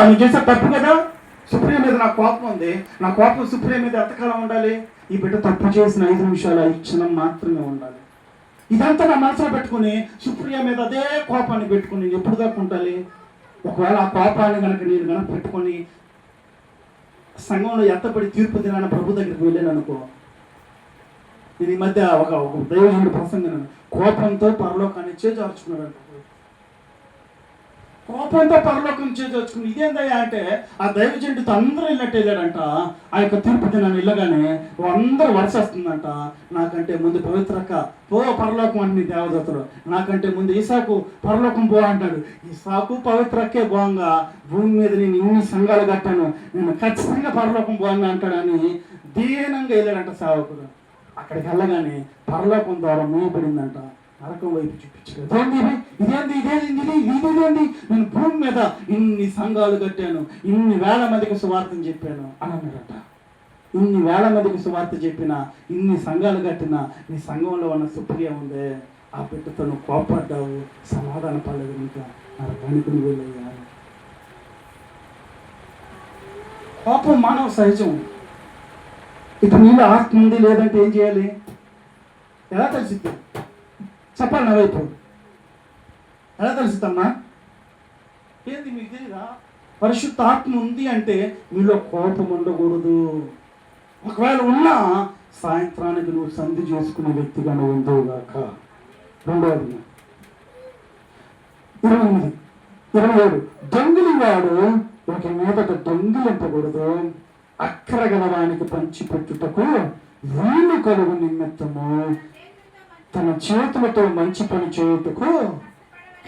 నువ్వు చేసే తప్పు కదా? సుప్రియ మీద నా కోపం ఉంది. నా కోపం సుప్రియ మీద ఎంతకాలం ఉండాలి? ఈ బిడ్డ తప్పు చేసిన ఐదు నిమిషాలు ఐదు క్షణం మాత్రమే ఉండాలి. ఇదంతా నా మనసులో పెట్టుకుని సుప్రియ మీద అదే కోపాన్ని పెట్టుకుని నేను ఎప్పుడు దాకా ఉండాలి? ఒకవేళ ఆ కోపాన్ని కనుక నేను కనుక పెట్టుకొని సంఘంలో ఎత్తపడి తీర్పు తినాన ప్రభు దగ్గరికి వెళ్ళాను అనుకో నేను ఈ మధ్య ఒక ఒక దైవజనుడు ప్రసంగం కోపంతో పరలోకాన్ని చేజార్చుకున్నాడు అంట కోపంతో పరలోకం చేజార్చుకుని ఇదేందయ్యా అంటే ఆ దైవజనుడితో అందరూ వెళ్ళినట్టు వెళ్ళాడంట. ఆ యొక్క తీర్పు దినాన్ని వెళ్ళగానే అందరూ వరుస వస్తుందంట. నాకంటే ముందు పవిత్రక్క పో పరలోకం అని దేవదత్తులు. నాకంటే ముందు ఈసాకు పరలోకం పో అంటాడు. ఈసాకు పవిత్రక్కే పోంగా భూమి మీద నేను ఇన్ని సంఘాలు కట్టాను. నేను ఖచ్చితంగా పరలోకం బోంగా అంటాడని దీనంగా వెళ్ళాడంట సేవకుడు. అక్కడికి వెళ్ళగానే పరలోకం ద్వారా మూయబడిందంట. నరకం వైపు చూపించాడు ఇదేంది ఇదేంది ఇదేంది నేను భూమి మీద ఇన్ని సంఘాలు కట్టాను ఇన్ని వేల మందికి సువార్తను చెప్పాను అని అన్నారట ఇన్ని వేల మందికి సువార్త చెప్పిన ఇన్ని సంఘాలు కట్టిన నీ సంఘంలో ఉన్న సుప్రియ ఉందే. ఆ బిడ్డతో నువ్వు కోపడ్డావు సమాధాన పడలేదు ఇంకా నరకానికి నువ్వు వెళ్ళయ్యా. కోపం మానవ సహజం. ఇప్పుడు నీళ్ళు ఆత్మ ఉంది లేదంటే ఏం చేయాలి? ఎలా తెలిసింది చెప్పాలి నా వైపు. ఎలా తెలుస్తుందమ్మా? ఏంది మీకు తెలియదా పరిశుద్ధ ఆత్మ ఉంది అంటే మీలో కోపం ఉండకూడదు. ఒకవేళ ఉన్నా సాయంత్రానికి నువ్వు సంధి చేసుకునే వ్యక్తిగా నువ్వు ఉండవుగాక రెండవది ఇరవై ఎనిమిది. ఇరవై ఏడు. దొంగిలి వాడు ఒక మీదట దొంగిలింపకూడదు. అక్కర గలవానికి పంచిపెట్టుటకు వీలు కలుగు నిమిత్తము. తన చేతులతో మంచి పని చేయుటకు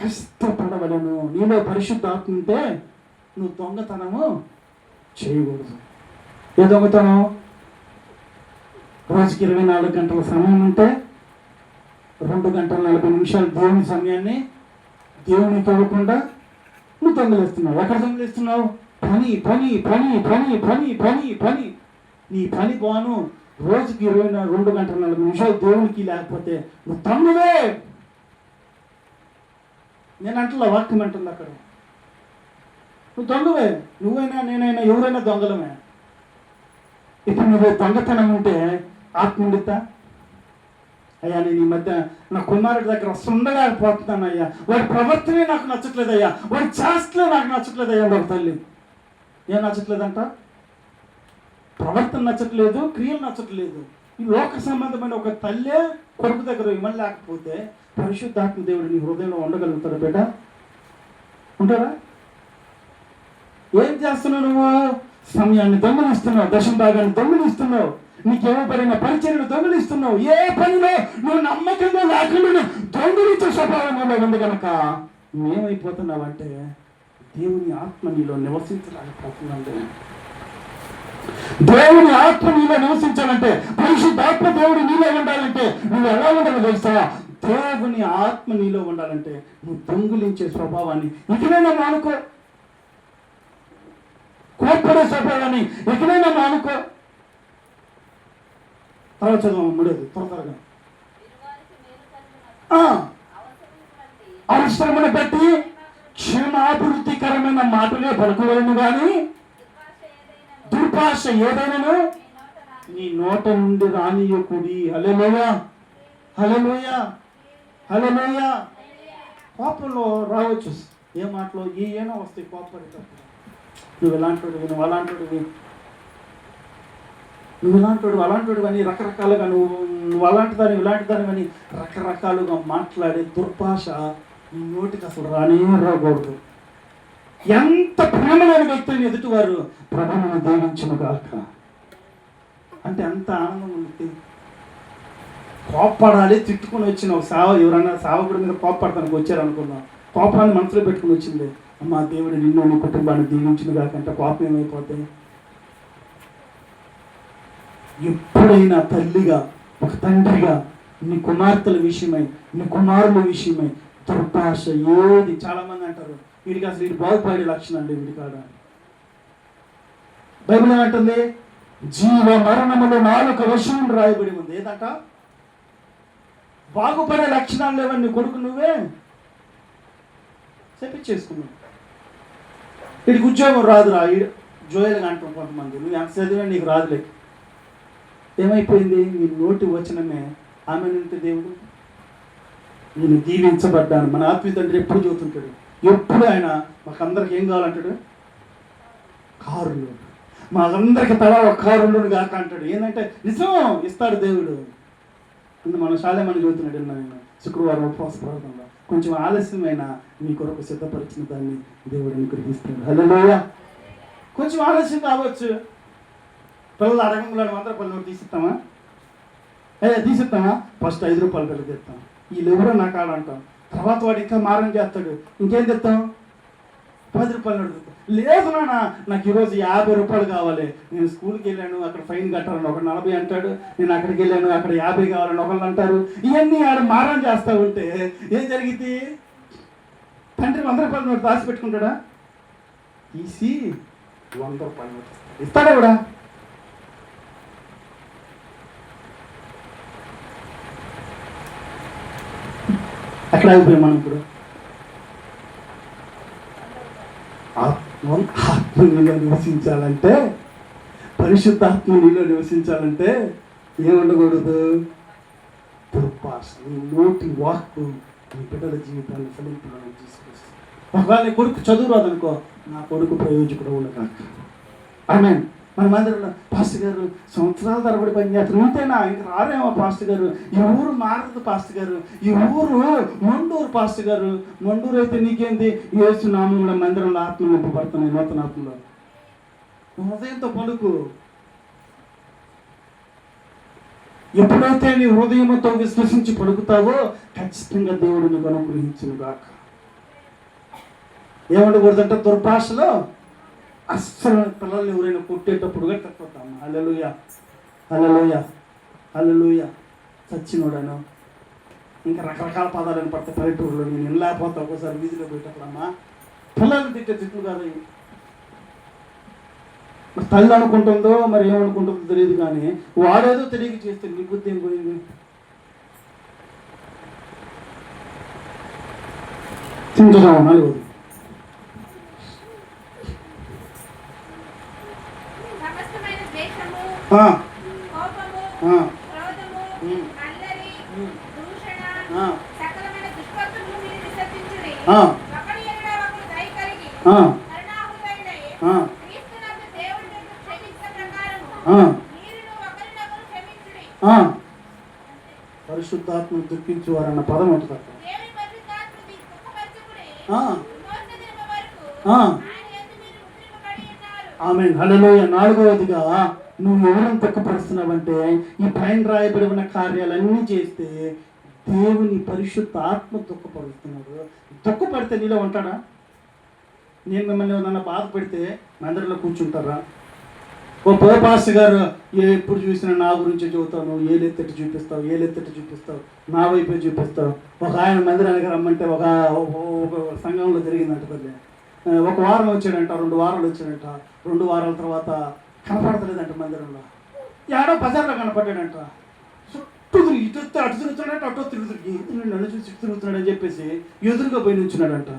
కష్టపడవలను. నీలో పరిశుద్ధాత్మ ఉంటే నువ్వు దొంగతనము చేయకూడదు. ఏ దొంగతనం? రోజుకి ఇరవై నాలుగు గంటల సమయం ఉంటే రెండు గంటల నలభై నిమిషాలు దేవుని సమయాన్ని దేవుని తోడకుండా నువ్వు దొంగలేస్తున్నావు. ఎక్కడ దొంగలేస్తున్నావు? పని పని పని పని పని పని పని. నీ పని బాను రోజుకి ఇరవై నాలుగు రెండు గంటల నలభై నిమిషాలు దేవునికి లేకపోతే నువ్వు తమ్ముడే! నేను అంటున్నా వాక్యం అంటుంది అక్కడ. నువ్వు దొంగవే. నువ్వైనా నేనైనా ఎవరైనా దొంగలమే. ఇప్పుడు నువ్వు దొంగతనం ఉంటే ఆత్మ అయ్యా నేను ఈ మధ్య నా కుమారుడి దగ్గర ఉండలేకపోతున్నాను అయ్యా. వాడి ప్రవర్తనే నాకు నచ్చట్లేదు అయ్యా వాడి చేస్తలే నాకు నచ్చట్లేదు అయ్యా ఒక తల్లి. ఏం నచ్చట్లేదంట? ప్రవర్తన నచ్చట్లేదు క్రియలు నచ్చట్లేదు. ఈ లోక సంబంధమైన ఒక తల్లే కొడుకు దగ్గర ఇవ్వని లేకపోతే పరిశుద్ధాత్మ దేవుడు నీ హృదయంలో ఉండగలుగుతాడు బిడ్డ. ఉంటారా? ఏం చేస్తున్నావు నువ్వు? సమయాన్ని దొంగలిస్తున్నావు దశం భాగాన్ని దొంగలిస్తున్నావు నీకు ఇవ్వబడిన పరిచయను దొంగలిస్తున్నావు. ఏ పనిలో నువ్వు నమ్మకంగా లేకుండా దొంగలించే స్వభావంలో ఉంది కనుక మేమైపోతున్నావంటే దేవుని ఆత్మ నీలో నివసించలేకపోతుందంటే దేవుని ఆత్మ నీలో నివసించాలంటే పరిశుద్ధాత్మ దేవుడు నీలో ఉండాలంటే నువ్వు ఎలా ఉండాలో తెలుసా? దేవుని ఆత్మ నీలో ఉండాలంటే నువ్వు దొంగిలించే స్వభావాన్ని ఇకనైనా మానుకో. కోప్పడే స్వభావాన్ని ఎక్కడైనా మానుకో. తర్వాత చదువు మూడేది త్వర త్వరగా అవసరమును బట్టి క్షేమాభివృద్ధికరమైన మాటలే పలుకోవాలని కానీ దుర్భాష ఏదైనను ఏదైనాను నీ నోట నుండి రానియకుడి. హలలోయ హలలోయ హలలోయ కోపంలో రావచ్చు. ఏ మాటలో ఏ ఏనో వస్తాయి కోపడేటప్పుడు నువ్వు ఎలాంటి నువ్వు అలాంటి నువ్వు ఇలాంటివాడు అలాంటివాడు అని రకరకాలుగా నువ్వు నువ్వు అలాంటిదాన్ని ఇలాంటి దాని అని రకరకాలుగా మాట్లాడే దుర్భాష నీ నోటికి అసలు రానే రాకూడదు. ఎంత ప్రేమలేని వ్యక్తులను ఎదుటివారు ప్రభువును దీవించిన గాక అంటే అంత ఆనందం ఉంది కోప్పడాలి తిట్టుకుని వచ్చిన ఒక సావ ఎవరన్నా సావకుడి మీద కోప్పడతానికి వచ్చారనుకున్నాం కోపాన్ని మనసులో పెట్టుకుని వచ్చింది. అమ్మా దేవుడు నిన్ను నీ కుటుంబాన్ని దీవించిన కాకంటే కోపం ఏమైపోతాయి ఎప్పుడైనా తల్లిగా ఒక తండ్రిగా నీ కుమార్తెల విషయమై నీ కుమారుల విషయమై దుర్భాష ఏది చాలా మంది అంటారు. వీడికి అసలు వీడి బాగుపడే లక్షణం అండి వీడి కాడ. బైబిల్ ఏమంటుంది? జీవ మరణములు నాలుక వశం రాయబడి ఉంది. ఏదంట? బాగుపడే లక్షణాలు లేవని నీ కొడుకు నువ్వే. చెప్పించేసుకున్నావు వీడికి ఉద్యోగం రాదురా. జోయలుగా అంటాం కొంతమంది. నువ్వు ఎంత చదివినా నీకు రాదులే. ఏమైపోయింది? నీ నోటి వచనమే. ఆమె నింటే దేవుడు నేను దీవించబడ్డాను. మన ఆత్మీయ తండ్రి ఎప్పుడు చెబుతుంటాడు ఎప్పుడు ఆయన మాకందరికి ఏం కావాలంటాడు? కారులు. మాకందరికి తల ఒక కారులు కాక అంటాడు. ఏంటంటే నిజం ఇస్తాడు దేవుడు. అందు మన శాలే మన చదువుతున్నాడు నేను? శుక్రవారం ఉపవాస ప్రార్థనలో. కొంచెం ఆలస్యమైన మీ కొరకు సిద్ధపరిచిన దాన్ని దేవుడు అనుగ్రహిస్తాడు. హలోయ కొంచెం ఆలస్యం కావచ్చు. పిల్లలు అడగంలో మాత్రం పనులు తీసిస్తామా? అదే తీసిస్తామా? ఫస్ట్ ఐదు రూపాయలు పిల్లలు తెస్తాం. వీళ్ళు నా నాకు అంటాం. తర్వాత వాడు ఇంకా మారం చేస్తాడు. ఇంకేం తెస్తాం పది రూపాయలు అడుగుతాం లేదు నాన్న నాకు ఈరోజు యాభై రూపాయలు కావాలి. నేను స్కూల్కి వెళ్ళాను అక్కడ ఫైన్ కట్టాలని ఒక నలభై అంటాడు. నేను అక్కడికి వెళ్ళాను అక్కడ యాభై కావాలని ఒకళ్ళు అంటారు. ఇవన్నీ ఆడ మారం చేస్తూ ఉంటే ఏం జరిగింది తండ్రి వంద రూపాయలు నోటు దాచి పెట్టుకుంటాడా తీసి వంద రూపాయలు ఇస్తాడా కూడా అక్కడ అయిపోయాం మనం ఇప్పుడు? ఆత్మ ఆత్మ నీలో నివసించాలంటే పరిశుద్ధాత్మ నీలో నివసించాలంటే ఏముండకూడదు దుర్పాస్ నీ నోటి వాక్కు నీ బిడ్డల జీవితాన్ని ఫలింపులను తీసుకొస్తుంది ఒకవేళ నీ కొడుకు చదువురాదనుకో నా కొడుకు ప్రయోజకుడు ఉండగా ఐ మీన్ మందిరంలో పాస్టర్ గారు సంవత్సరాల తరబడి పనిచేస్తారు ఉంటేనా ఇంక రారేమో పాస్టర్ గారు. ఈ ఊరు మారదు పాస్టర్ గారు. ఈ ఊరు మొండూరు పాస్టర్ గారు. మొండూరు అయితే నీకేంది? యేసు నామంలో మందిరంలో ఆత్మ నింపబడుతున్నాయి నూతన ఆత్మలో. హృదయంతో పలుకు ఎప్పుడైతే నీ హృదయంతో విశ్వసించి పలుకుతావో ఖచ్చితంగా దేవుడిని నీకు అనుగ్రహించును ఏమండకూడదంటే దుర్భాషలో అస్సలు పిల్లల్ని ఎవరైనా కొట్టేటప్పుడు కూడా తక్కువతాము అల్లెలుయ అల్లెలుయ అల్లెలుయ ఇంకా రకరకాల పదాలను పడితే పల్లెటూరులో నేను వినలేకపోతా ఒకసారి వీధిలో పోయేటప్పుడమ్మా. పిల్లల్ని తిట్టే తిట్లు కాదు మరి తల్లి అనుకుంటుందో మరి ఏమనుకుంటుందో తెలియదు కానీ వాడేదో తెలియక చేస్తే నీ బుద్ధి ఏం పోయింది? తింటున్నావు నలుగురు పరిశుద్ధాత్మను దుఃఖించువారన్న పదం ఉంటుంది ఆమె హలలోయ నాలుగవదిగా నువ్వు ఎవరిని దుఃఖపరుస్తున్నావంటే ఈ పైన రాయబడి ఉన్న కార్యాలన్నీ చేస్తే దేవుని పరిశుద్ధ ఆత్మ దుఃఖపడుతున్నాడు దుఃఖపడితే నీలో ఉంటాడా? నేను మిమ్మల్ని ఏమన్నా బాధ పెడితే మందిరంలో కూర్చుంటారా? ఓ పోపాస్ గారు ఏ ఎప్పుడు చూసినా నా గురించి చెబుతాను ఏలెత్తటి చూపిస్తావు ఏలెత్తటి చూపిస్తావు నా వైపే చూపిస్తావు. ఒక ఆయన మందిరానికి రమ్మంటే ఒక సంఘంలో జరిగిందంట ఒక వారం వచ్చాడంట రెండు వారాలు వచ్చాడంట. రెండు వారాల తర్వాత కనపడతలేదంట మందిరంలో. ఏడో బజార్లో కనపడ్డాడంట. చుట్టూ తిరిగి ఇటు అటు తిరుగుతున్నాడంట అటు తిరుగుతుంది నన్ను చూసి తిరుగుతున్నాడని చెప్పేసి ఎదురుగా పోయి నుంచున్నాడంట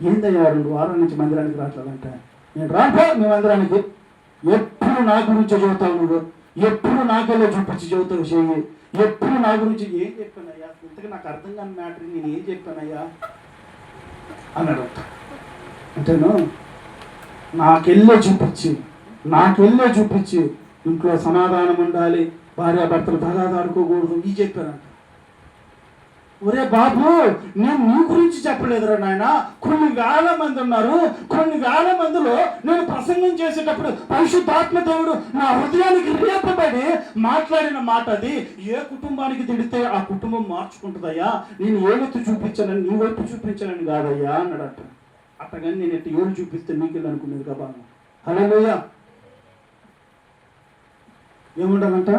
ఏందయ్యా రెండు వారాల నుంచి మందిరానికి రావట్లేదంట. నేను రాపో మీ మందిరానికి. ఎప్పుడు నా గురించి చెబుతావు నువ్వు? ఎప్పుడు నాకెళ్ళో చూపించి చెబుతావు చెయ్యి? ఎప్పుడు నా గురించి ఏం చెప్పానయ్యా? ఇంతగా నాకు అర్థం కాని మ్యాటర్ నేను ఏం చెప్పానయ్యా? అన్నాడు అంటేను నాకెళ్ళో చూపించి నాకెళ్ళే చూపించి. ఇంట్లో సమాధానం ఉండాలి. భార్యాభర్తలు తగాదాడుకోకూడదు ఈ చెప్పారంట. ఒరే బాబు నేను నీ గురించి చెప్పలేదురా నాయన. కొన్ని వేల మంది ఉన్నారు. కొన్ని వేల మందిలో నేను ప్రసంగం చేసేటప్పుడు పరిశుద్ధాత్మ దేవుడు నా హృదయానికి రేపబడి మాట్లాడిన మాట అది. ఏ కుటుంబానికి తిడితే ఆ కుటుంబం మార్చుకుంటుందయ్యా. నేను ఏలెత్తు చూపించానని నీ వైపు చూపించానని కాదయ్యా అన్నాడట. అట్టగాని నేను ఎట్టు ఏడు చూపిస్తే మీకు అనుకునేది కదా హలోయ ఏముండాలంట?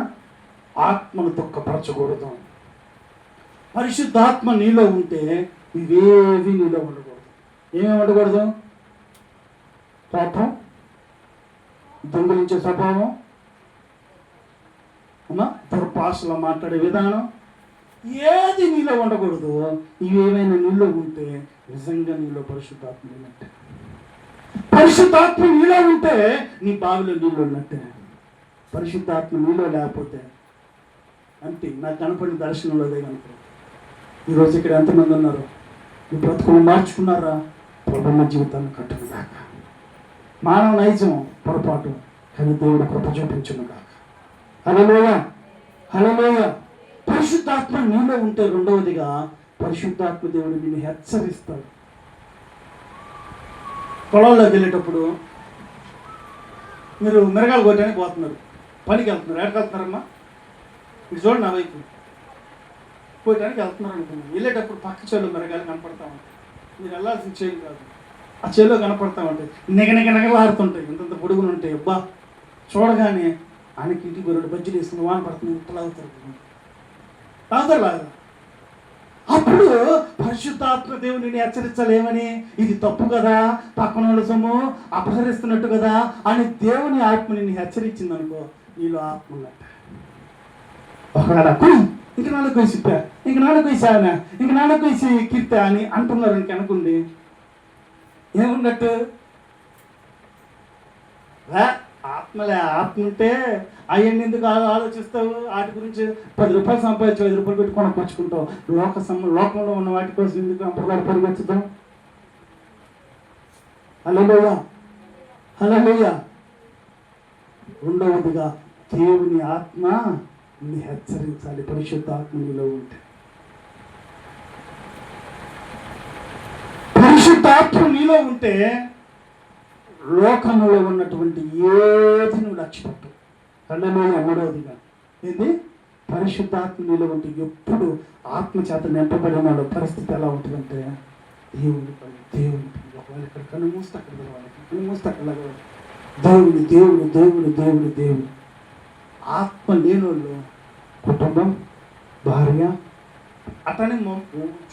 ఆత్మను దుఃఖపరచకూడదు. పరిశుద్ధాత్మ నీలో ఉంటే ఇవేవి నీలో ఉండకూడదు. ఏమేమి ఉండకూడదు? పాపం దొంగలించే స్వభావం దుర్భాషలో మాట్లాడే విధానం ఏది నీలో ఉండకూడదు. ఇవేమైనా నీలో ఉంటే నిజంగా నీలో పరిశుద్ధాత్మ ఉన్నట్టే. పరిశుద్ధాత్మ నీలో ఉంటే నీ బావిలో నీళ్ళు ఉన్నట్టే. పరిశుద్ధాత్మ నీలో లేకపోతే అంతే నాకు కనపడిన దర్శనంలో అదే కనపడదు ఈరోజు ఇక్కడ ఎంతమంది ఉన్నారు? మీ బ్రతుకులు మార్చుకున్నారా? ప్రభుత్వ జీవితాన్ని కట్టును దాకా మానవ నైజం పొరపాటు. కానీ దేవుడు కృప చూపించును కాక హలోయ హలోయ పరిశుద్ధాత్మ నీలో ఉంటే రెండవదిగా పరిశుద్ధాత్మ దేవుడు నిన్ను హెచ్చరిస్తాడు. పొలంలోకి వెళ్ళేటప్పుడు మీరు మిరగాలు కొట్టడానికి పోతున్నారు. పనికి వెళ్తున్నారు. ఎక్కడికి వెళ్తున్నారమ్మా? ఇటు చూడండి నా వైపు. పోయటానికి వెళ్తున్నారు అనుకున్నాను. వెళ్ళేటప్పుడు పక్క చెల్లు మెరగాలి కనపడతా ఉంటాయి. మీరు వెళ్ళాల్సిన చేలు కాదు. ఆ చేలో కనపడతా ఉంటాయి. నిగ నిగ నిగలాడుతుంటాయి. ఇంతంత పొడుగులు ఉంటాయి. అబ్బా! చూడగానే ఆయనకి ఇంటికి రెండు బజ్జీలు వేసుకుని వాన పడుతుంది. ఇంత లాగుతారు లాగుతారు లాగా అప్పుడు పరిశుద్ధాత్మ దేవుని హెచ్చరించలేమని ఇది తప్పు కదా? పక్కన వాళ్ళ సొమ్ము అపహరిస్తున్నట్టు కదా? అని దేవుని ఆత్మ నిన్ను హెచ్చరించింది అనుకో నీలో ఆత్మ ఉన్నట్టు ఒకవేళ కుయ్ ఇంక నాలుగు వేసి ఇంక నాలుగు వేసి ఇంక నాలుగు వేసి కీర్త అని అంటున్నారు ఇంక అనుకుంది. ఏమున్నట్టు? ఆత్మలే ఆత్మ ఉంటే అవన్నీ ఎందుకు ఆలోచిస్తావు? వాటి గురించి పది రూపాయలు సంపాదించు ఐదు రూపాయలు పెట్టుకొని కొనుక్కొచ్చుకుంటావు. లోక సమ లోకంలో ఉన్న వాటి కోసం ఎందుకు అంపర్గాలు పరిగెత్తుతాం హలో హలోయ రెండవదిగా దేవుని ఆత్మ ని హెచ్చరించాలి. పరిశుద్ధ ఆత్మ నీలో ఉంటే. పరిశుద్ధాత్మ నీలో ఉంటే లోకంలో ఉన్నటువంటి ఏది నువ్వు లక్ష్యపట్టు కళ్ళలోయ మూడవదిగా. ఏంది? పరిశుద్ధాత్మ నీలో ఉంటే ఎప్పుడు ఆత్మ చేత నింపబడిన వాళ్ళ పరిస్థితి ఎలా ఉంటుందంటే దేవుని దేవుని ఒకవేళ ఇక్కడ కన్ను మూస్తే అక్కడ వాళ్ళకి కన్ను మూస్తే అక్కడ దేవుని దేవుడు దేవుడు దేవుడు దేవుడు. ఆత్మ లేనోళ్ళు కుటుంబం భార్య. అతని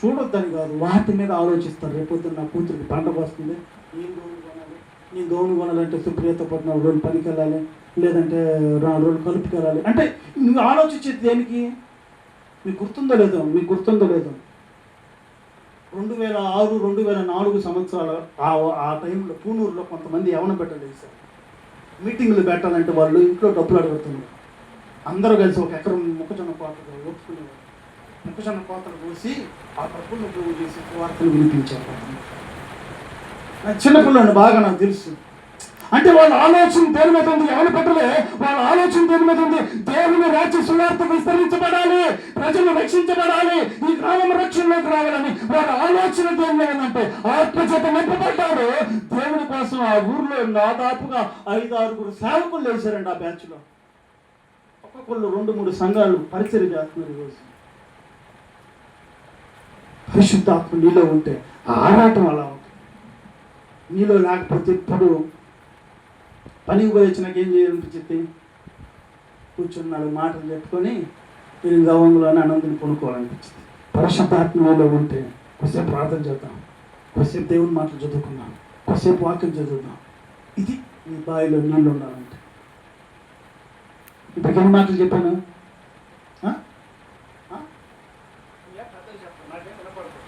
చూడొద్దని కాదు వాటి మీద ఆలోచిస్తారు. రేపొద్దున నా కూతురికి పండగ వస్తుంది నేను గౌను కొనాలి. నేను గౌను కొనాలంటే సుప్రియతో పాటు నాలుగు రోజులు పనికి వెళ్ళాలి. లేదంటే నాలుగు రోజులు కలుపుకి వెళ్ళాలి. అంటే నువ్వు ఆలోచించేది దేనికి? మీకు గుర్తుందో లేదో? మీకు గుర్తుందో లేదో? రెండు వేల ఆరు రెండు వేల నాలుగు సంవత్సరాల ఆ టైంలో పూనూరులో కొంతమంది యవన పెట్టలు వేశారు. మీటింగ్లు పెట్టాలంటే వాళ్ళు ఇంట్లో డబ్బులు అడుగుతున్నారు. అందరూ కలిసి ఒక ఎకరం మొక్కజొన్న కోతలు ఒప్పుకునేవారు మొక్కజొన్న కోతలు కోసి ఆ డబ్బులు ఉపయోగం చేసి వార్తలు వినిపించారు. చిన్నపిల్లని బాగా నాకు తెలుసు. అంటే వాళ్ళ ఆలోచన దేని మీద ఉంది? ఎవరి పెట్టలే? వాళ్ళ ఆలోచన దేని మీద ఉంది? దేవుని రాజ్య సువార్త విస్తరించబడాలి. ప్రజలు రక్షించబడాలి. ఈ గ్రామం రక్షణలోకి రావాలని వాళ్ళ ఆలోచన దేని మీద ఉందంటే ఆత్మచేత నింపబడ్డాడు. దేవుని కోసం ఆ ఊర్లో దాదాపుగా ఐదు ఆరుగురు సేవకులు వేశారండి ఆ బ్యాచ్లో. ఒక్కొక్కళ్ళు రెండు మూడు సంఘాలు పరిచయం చేస్తున్నారు ఈరోజు పరిశుద్ధాత్మ నీలో ఉంటే ఆ ఆరాటం అలా ఉంటుంది. నీలో లేకపోతే ఇప్పుడు పనికి పోయి వచ్చినాక ఏం చేయాలనిపించింది చెప్పి నాలుగు మాటలు చెప్పుకొని నేను గవంలోనే అనంతని కొనుక్కోవాలనిపించింది. పరిశుద్ధాత్మ ఉంటే కొద్దిసేపు ప్రార్థన చేద్దాం. కొద్దిసేపు దేవుని మాటలు చదువుకుందాం. కొద్దిసేపు వాక్యం చదువుదాం. ఇది నీ బావిలో నీళ్ళు ఉండాలంటే. ఇప్పుడు ఎన్ని మాటలు చెప్పాను?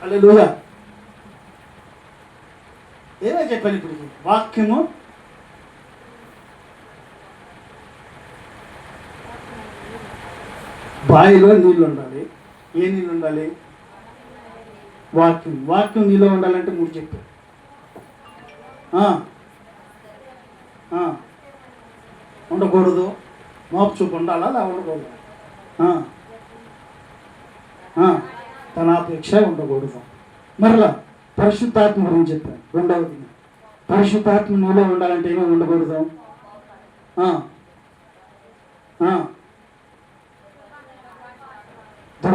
అదే ఆ? ఏదో చెప్పాను ఇప్పుడు వాక్యము బావిలో నీళ్ళు ఉండాలి. ఏ నీళ్ళు ఉండాలి? వాక్యం వాక్యం నీలో ఉండాలంటే మూడు చెప్పారు ఉండకూడదు. మోపు చూపు ఉండాలా? అలా ఉండకూడదు. తన అపేక్ష ఉండకూడదు. మరలా పరిశుద్ధాత్మ గురించి చెప్పాను. రెండవది. పరిశుద్ధాత్మ నీలో ఉండాలంటే ఏమీ ఉండకూడదు.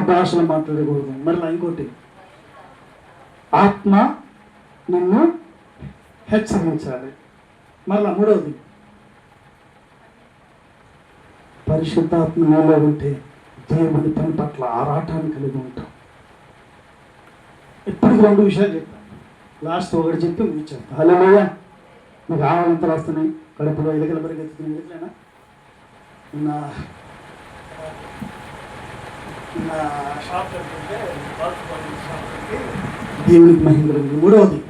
భాషలు మాట్లాడకూడదు. మరలా ఇంకోటి ఆత్మ నిన్ను హెచ్చరించాలి. మరలా మూడవది పరిశుద్ధాత్మ నీలో ఉంటే దేవుని పని పట్ల ఆరాటాన్ని కలిగి ఉంటాం. ఇప్పటికి రెండు విషయాలు చెప్పాను. లాస్ట్ ఒకటి చెప్పి ముగించాను హలో మీకు ఆవాలంతా వస్తున్నాయి కడుపులో ఎలుకలు పరిగెత్తుతున్నాయి. ఎట్లయినా? నా దేవునికి మహిమ కలిగింది. మూడవది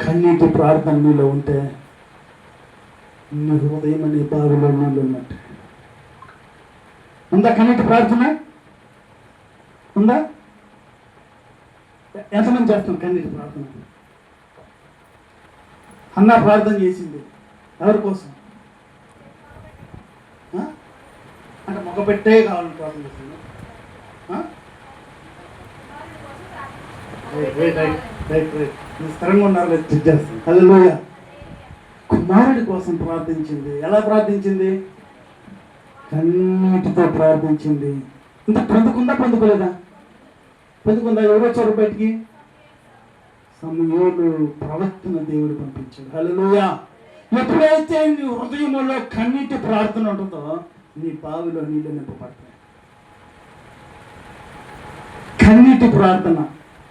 కన్నీటి ప్రార్థన నీలో ఉంటే నీ హృదయం అనే బావిలో నీళ్ళు ఉన్నట్టు. ఉందా కన్నీటి ప్రార్థన? ఉందా? ఎంతమంది చేస్తున్నారు కన్నీటి ప్రార్థన? అన్న ప్రార్థన చేసింది. ఎవరి కోసం? అంటే మొగపెట్టే పెట్టే కావాలని ప్రార్థన చేసింది. స్థిరంగా ఉన్నారు? లేదు చేస్తాను కుమారుడి కోసం ప్రార్థించింది. ఎలా ప్రార్థించింది? కన్నీటితో ప్రార్థించింది. ఇంత పొందుకుందా పొందుకోలేదా పొందుకుందా ఎవరు వచ్చారు బయటికి? సమయంలో ప్రవక్తన దేవుడు పంపించాడు. హల్లెలూయా ఎప్పుడైతే నీ హృదయంలో కన్నీటి ప్రార్థన ఉంటుందో నీ బావిలో నీళ్ళు నింపబడతాయి. కన్నీటి ప్రార్థన.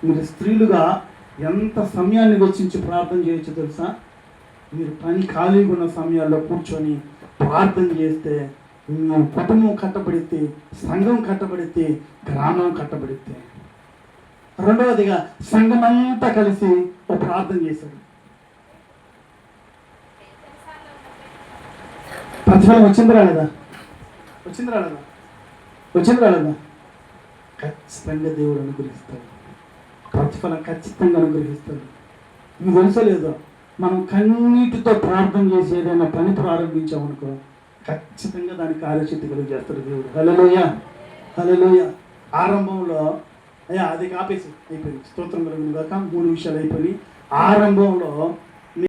మీరు స్త్రీలుగా ఎంత సమయాన్ని వెచ్చించి ప్రార్థన చేయొచ్చు తెలుసా? మీరు పని ఖాళీగా ఉన్న సమయాల్లో కూర్చొని ప్రార్థన చేస్తే మీ కుటుంబం కట్టబడితే సంఘం కట్టబడితే గ్రామం కట్టబడితే. రెండవదిగా సంఘం అంతా కలిసి ఒక ప్రార్థన చేశాడు ప్రతిఫలం వచ్చింది రాలేదా వచ్చింది రాలేదా వచ్చింది రాలేదా ఖచ్చితంగా దేవుడు అనుగ్రహిస్తాడు. ప్రతిఫలం ఖచ్చితంగా అనుగ్రహిస్తాడు మీకు తెలుసో లేదో? మనం కన్నీటితో ప్రార్థన చేసి ఏదైనా పని ప్రారంభించామనుకో ఖచ్చితంగా దానికి కార్యశక్తి కలిగి చేస్తాడు దేవుడు. హలోయ హలోయ ఆరంభంలో అయ్యా అది కాపేసి అయిపోయింది. స్తోత్రం కలిగిన కాక మూడు విషయాలు అయిపోయి ఆరంభంలో